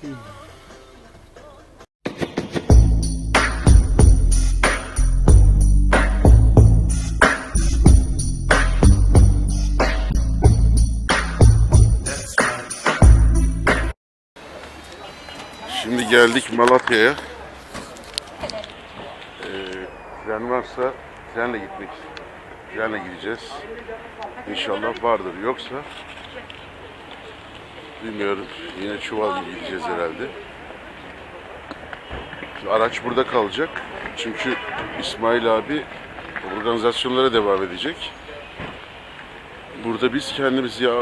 Şimdi geldik Malatya'ya. Ee, varsa trenle gitmek trenle gideceğiz. İnşallah vardır. Yoksa bilmiyorum. Yine çuval gibi gideceğiz herhalde. Şimdi araç burada kalacak. Çünkü İsmail abi organizasyonlara devam edecek. Burada biz kendimiz ya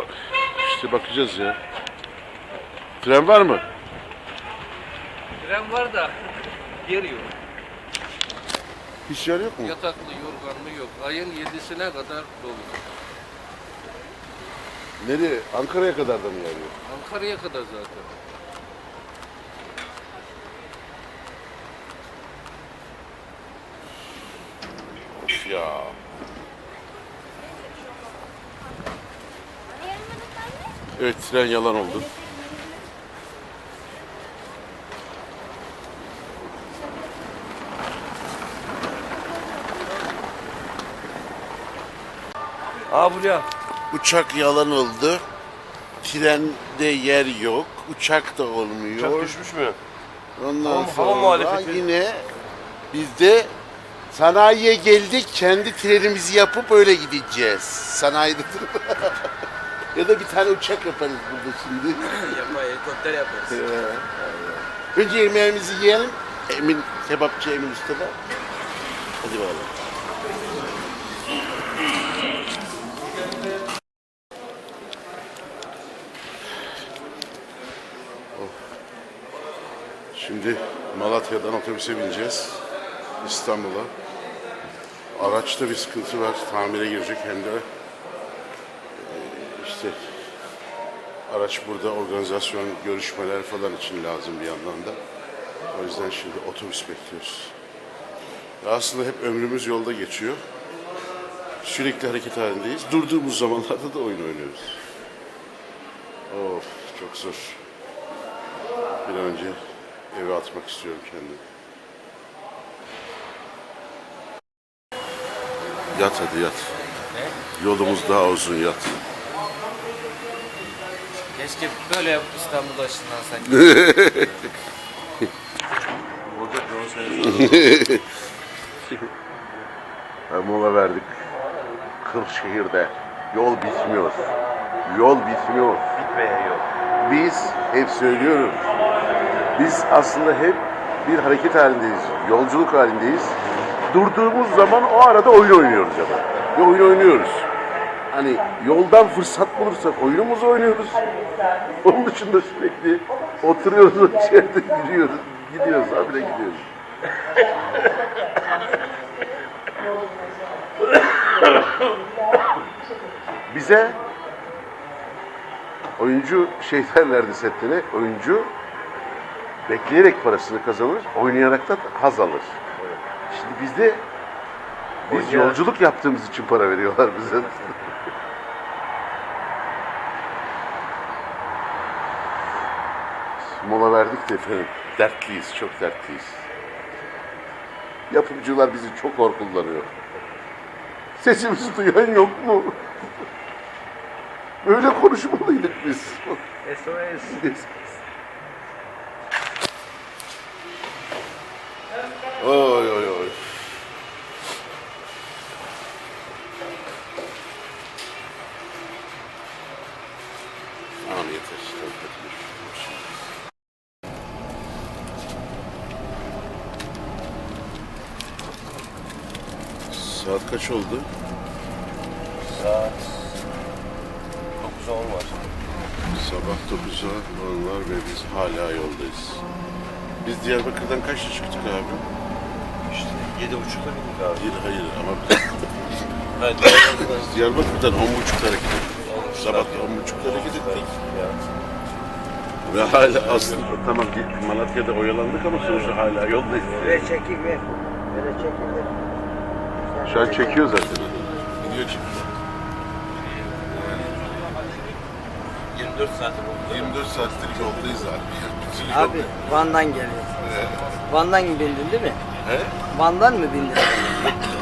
işte bakacağız ya. Tren var mı? Tren var da yer yok. Hiç yer yok mu? Yataklı, yorganlı yok. Ayın yedisine kadar dolu. Nereye? Ankara'ya kadar da mı yer yok? Ankara'ya kadar zaten. Of ya. Evet tren yalan oldu. Aa buraya. Uçak yalan oldu. Trende yer yok. Uçak da olmuyor. Uçak düşmüş mü? Ondan Hava- hava sonra muhalefeti. yine biz de sanayiye geldik. Kendi trenimizi yapıp öyle gideceğiz. Sanayide durup. ya da bir tane uçak yaparız burada şimdi. Yapma helikopter yaparız. Önce yemeğimizi yiyelim. Emin, kebapçı Emin Usta'da. Hadi bakalım. Şimdi Malatya'dan otobüse bineceğiz. İstanbul'a. Araçta bir sıkıntı var. Tamire girecek hem de e, işte Araç burada organizasyon, görüşmeler falan için lazım bir yandan da. O yüzden şimdi otobüs bekliyoruz. Aslında hep ömrümüz yolda geçiyor. Sürekli hareket halindeyiz. Durduğumuz zamanlarda da oyun oynuyoruz. Of çok zor. Bir an önce eve atmak istiyorum kendimi. Yat hadi yat. Yolumuz daha uzun yat. Keşke böyle yapıp İstanbul'da ışınlansak. Mola verdik. Kırşehir'de. Yol bitmiyor. Yol bitmiyor. Bitmeye yok. Biz hep söylüyorum. Biz aslında hep bir hareket halindeyiz. Yolculuk halindeyiz. Durduğumuz zaman o arada oyun oynuyoruz ama. Ve oyun oynuyoruz. Hani yoldan fırsat bulursak oyunumuzu oynuyoruz. Onun dışında sürekli oturuyoruz içeride yürüyoruz. Gidiyoruz habire gidiyoruz. Bize oyuncu şey derlerdi setlere, oyuncu bekleyerek parasını kazanır, oynayarak da haz alır. Şimdi bizde biz Oynayarak- yolculuk yaptığımız için para veriyorlar bize. Mola verdik de efendim. Dertliyiz, çok dertliyiz. Yapımcılar bizi çok hor kullanıyor. Sesimizi duyan yok mu? Böyle konuşmalıydık biz. SOS. Oy oy oy. Tamam yeter. Saat kaç oldu? Saat 9'a 10 var. Sabah 9'a onlar ve biz hala yoldayız. Biz Diyarbakır'dan kaçta çıktık abi? İşte 7.30'da bindik abi. Hayır hayır ama Ha, Diyarbakır'dan. Diyarbakır'dan 10.30'da hareket ettik. Sabah 10.30'da hareket ettik. Ve hala aslında tamam bir Malatya'da oyalandık ama sonuçta hala yoldayız. Ver çekil ver. Böyle çekil ver. Şu an çekiyor zaten. Gidiyor şimdi. 24 saat oldu. 24 saattir yoldayız abi. Bütün yol- Abi Van'dan geliyor. Van'dan bindin değil mi? He? Van'dan mı bindin?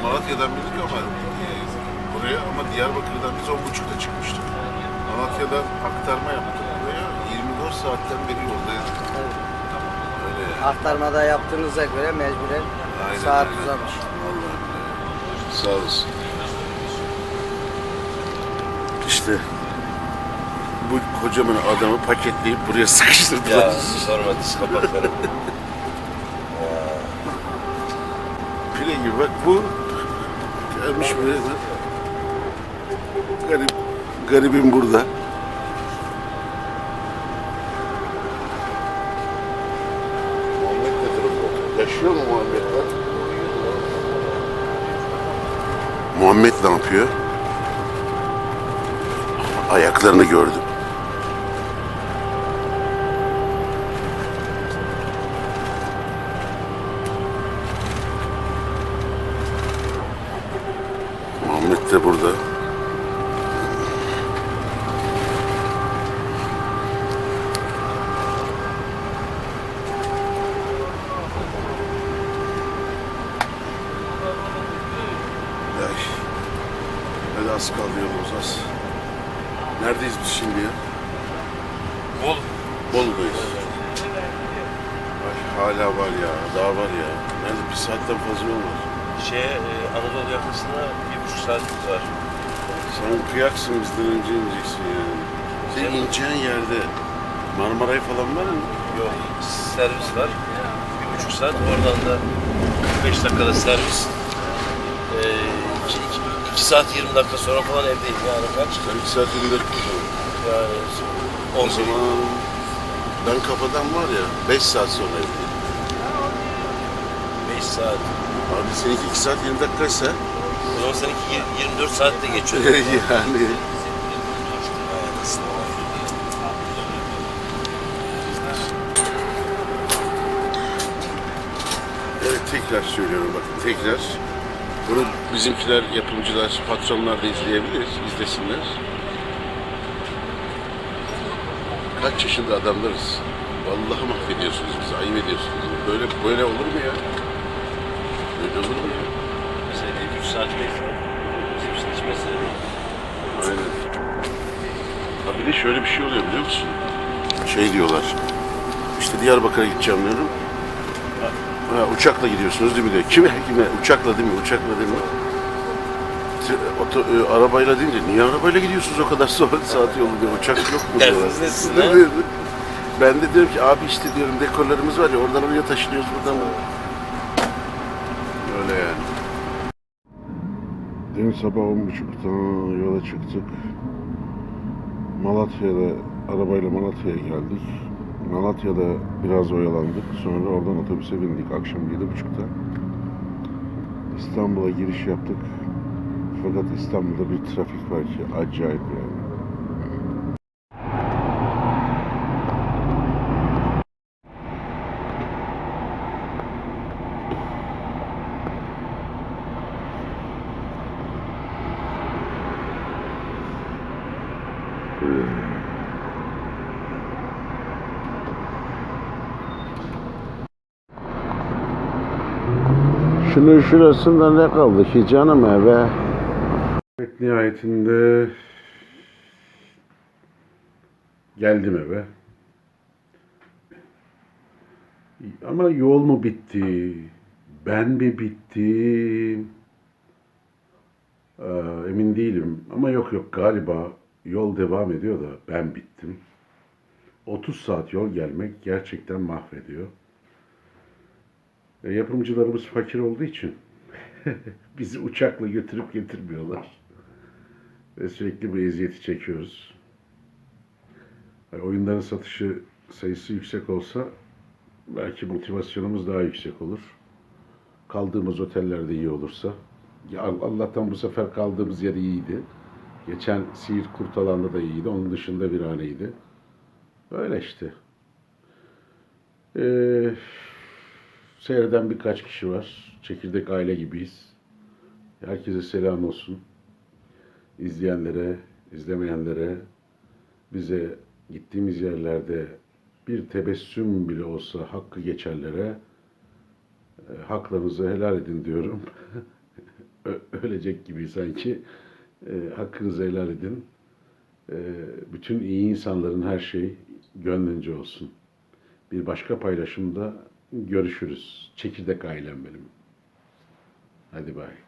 Malatya'dan bindik ama e, buraya ama Diyarbakır'dan biz 10.30'da çıkmıştık. Malatya'dan aktarma yaptık buraya. 24 saatten beri yoldayız. Öyle yani. Aktarmada yaptığınıza göre mecburen Aynen saat öyle. uzamış. Sağ olasın. İşte bu kocaman adamı paketleyip buraya sıkıştırdılar. Ya sorma diz kapakları. Pire gibi bak bu gelmiş böyle garip garibim burada. Yaşıyor mu Muhammed lan? Muhammed ne yapıyor? Ayaklarını gördüm. De burada. Hadi az kaldı yolumuz az. Neredeyiz biz şimdi ya? Bol. Bolu'dayız. Ay, hala var ya, daha var ya. Nerede bir saatten fazla yol var. Şey, e, Anadolu yakasında bir buçuk saatimiz var. Sen kıyaksın bizden önce ineceksin yani. Senin ineceğin yerde Marmaray falan var mı? Yok, servis var. Bir buçuk saat. Oradan da 45 dakikada servis. E, iki, iki, iki saat 20 dakika sonra falan evdeyim yani kaç? Sen 2 saat 20 dakika sonra. Yani O 11. zaman ben kafadan var ya 5 saat sonra evdeyim. 5 saat. Abi seninki 2 saat 20 dakikaysa O zaman seninki yir- 24 saatte geçiyor. yani Evet tekrar söylüyorum bakın tekrar. Bunu bizimkiler, yapımcılar, patronlar da izleyebilir, izlesinler. Kaç yaşında adamlarız. Vallahi mahvediyorsunuz bizi, ayıp ediyorsunuz. Böyle böyle olur mu ya? Mu ya? Mesela 3 saat bekliyor. Bizim için hiç mesele değil. Aynen. Ha bir de şöyle bir şey oluyor biliyor musun? Şey diyorlar. İşte Diyarbakır'a gideceğim diyorum. Ha, uçakla gidiyorsunuz değil mi diyor. Kime? Kime? Uçakla değil mi? Uçakla değil mi? Oto, e, arabayla deyince niye arabayla gidiyorsunuz o kadar saat, saat yolu diyor. Uçak yok mu diyorlar. Ne ben de diyorum ki abi işte diyorum dekorlarımız var ya oradan oraya taşınıyoruz buradan. Öyle yani. Dün sabah 10.30'da yola çıktık. Malatya'da arabayla Malatya'ya geldik. Malatya'da biraz oyalandık. Sonra oradan otobüse bindik akşam 7.30'da. İstanbul'a giriş yaptık. Fakat İstanbul'da bir trafik var ki acayip yani. Şunun şurasında ne kaldı ki canım eve? Evet nihayetinde geldim eve. Ama yol mu bitti? Ben mi bittim? Ee, emin değilim. Ama yok yok galiba yol devam ediyor da ben bittim. 30 saat yol gelmek gerçekten mahvediyor. E, yapımcılarımız fakir olduğu için bizi uçakla götürüp getirmiyorlar. Ve sürekli bu eziyeti çekiyoruz. Yani oyunların satışı sayısı yüksek olsa belki motivasyonumuz daha yüksek olur. Kaldığımız otellerde iyi olursa Ya Allah'tan bu sefer kaldığımız yer iyiydi. Geçen Siirt Kurtalan'da da iyiydi. Onun dışında viraneydi. Öyle işte. Ee, seyreden birkaç kişi var. Çekirdek aile gibiyiz. Herkese selam olsun. İzleyenlere, izlemeyenlere, bize gittiğimiz yerlerde bir tebessüm bile olsa hakkı geçenlere e, haklarınızı helal edin diyorum. Ölecek gibi sanki. E, hakkınızı helal edin. E, bütün iyi insanların her şey gönlünce olsun. Bir başka paylaşımda görüşürüz. Çekirdek ailem benim. Hadi bay.